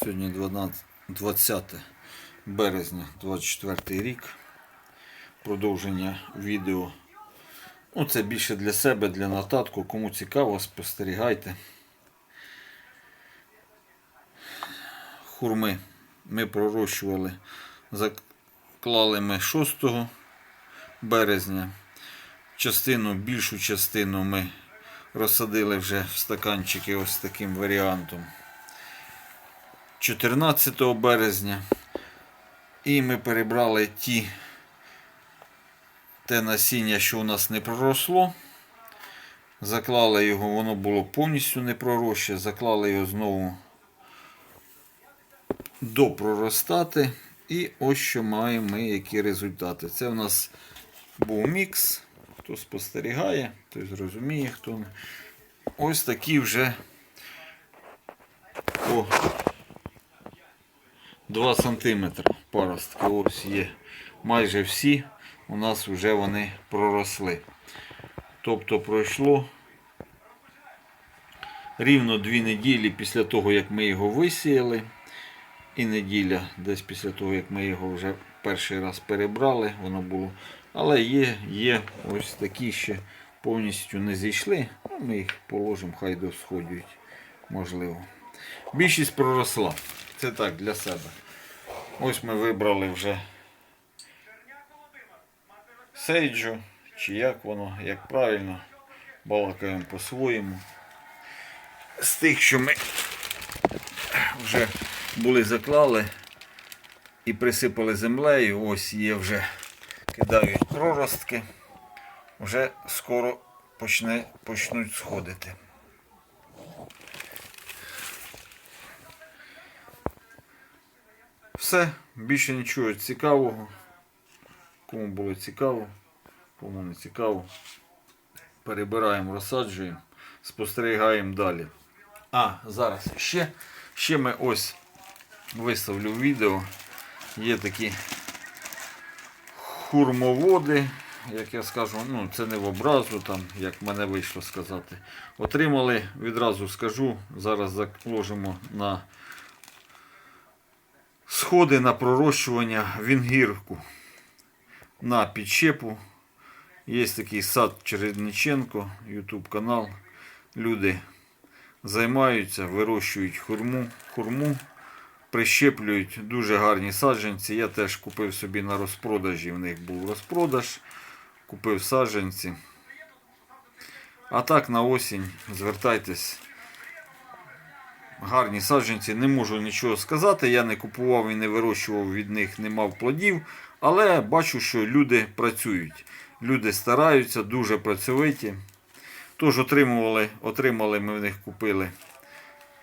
Сьогодні 12 20 березня 24 рік. Продовження відео. Ну, це більше для себе, для нотатку. Кому цікаво, спостерігайте. Хурми ми пророщували, заклали ми 6 березня. Частину, більшу частину ми розсадили вже в стаканчики ось таким варіантом. 14 березня. І ми перебрали ті те насіння, що у нас не проросло. Заклали його, воно було повністю не пророще. Заклали його знову допроростати. І ось що маємо ми які результати. Це у нас був мікс. Хто спостерігає, той зрозуміє, хто. Ось такі вже по 2 см паростки. Ось є. Майже всі у нас вже вони проросли. Тобто пройшло рівно 2 неділі після того, як ми його висіяли. І неділя десь після того, як ми його вже перший раз перебрали, воно було. Але є, є ось такі ще повністю не зійшли. Ну, ми їх положимо, хай досходять, можливо. Більшість проросла. Це так для себе. Ось ми вибрали вже сейджу, чи як воно, як правильно. Балакаємо по-своєму. З тих, що ми вже були заклали і присипали землею, ось є вже кидають проростки, вже скоро почне, почнуть сходити. Все, більше нічого цікавого. Кому було цікаво, кому не цікаво. Перебираємо, розсаджуємо, спостерігаємо далі. А, зараз ще, ще ми ось виставлю відео. Є такі хурмоводи, як я скажу, ну це не в образу, там, як мене вийшло сказати. Отримали, відразу скажу, зараз заложимо на сходи на пророщування вінгірку на підщепу. Є такий сад Чередниченко, YouTube канал. Люди займаються, вирощують хурму, хурму, прищеплюють дуже гарні саджанці. Я теж купив собі на розпродажі, в них був розпродаж, купив саджанці. А так на осінь звертайтесь. Гарні саджанці, не можу нічого сказати. Я не купував і не вирощував від них, не мав плодів. Але бачу, що люди працюють. Люди стараються, дуже працьовиті. Тож отримували, отримали, ми в них купили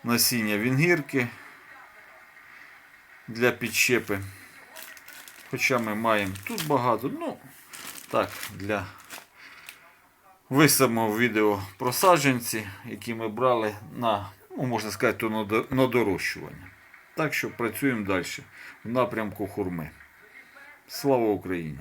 насіння вінгірки для підщепи. Хоча ми маємо тут багато, ну, так, для висамого відео про саджанці, які ми брали на, ну, можна сказати, то на до- на дорощування. Так що працюємо далі в напрямку хурми. Слава Україні!